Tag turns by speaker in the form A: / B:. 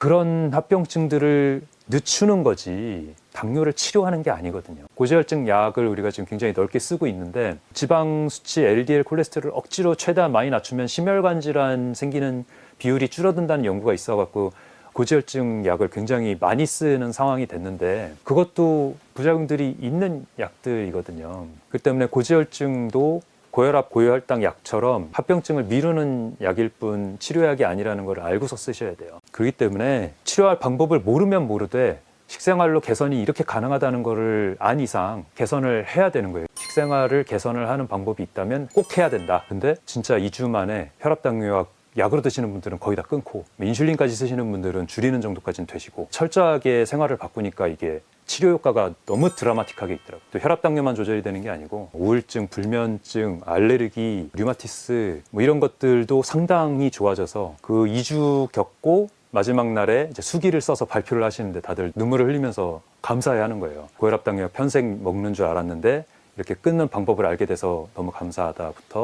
A: 그런 합병증들을 늦추는 거지 당뇨를 치료하는 게 아니거든요. 고지혈증 약을 우리가 지금 굉장히 넓게 쓰고 있는데 지방 수치 LDL 콜레스테롤 억지로 최대한 많이 낮추면 심혈관 질환 생기는 비율이 줄어든다는 연구가 있어 갖고 고지혈증 약을 굉장히 많이 쓰는 상황이 됐는데 그것도 부작용들이 있는 약들이거든요. 그 때문에 고지혈증도 고혈압, 고혈당 약처럼 합병증을 미루는 약일 뿐 치료약이 아니라는 걸 알고서 쓰셔야 돼요. 그렇기 때문에 치료할 방법을 모르면 모르되 식생활로 개선이 이렇게 가능하다는 거를 안 이상 개선을 해야 되는 거예요. 식생활을 개선을 하는 방법이 있다면 꼭 해야 된다. 근데 진짜 2주 만에 혈압 당뇨약 약으로 드시는 분들은 거의 다 끊고 인슐린까지 쓰시는 분들은 줄이는 정도까지는 되시고 철저하게 생활을 바꾸니까 이게 치료 효과가 너무 드라마틱하게 있더라고요. 또 혈압당뇨만 조절이 되는 게 아니고 우울증, 불면증, 알레르기, 류마티스 뭐 이런 것들도 상당히 좋아져서 그 2주 겪고 마지막 날에 이제 수기를 써서 발표를 하시는데 다들 눈물을 흘리면서 감사해 하는 거예요. 고혈압 당뇨 평생 먹는 줄 알았는데 이렇게 끊는 방법을 알게 돼서 너무 감사하다부터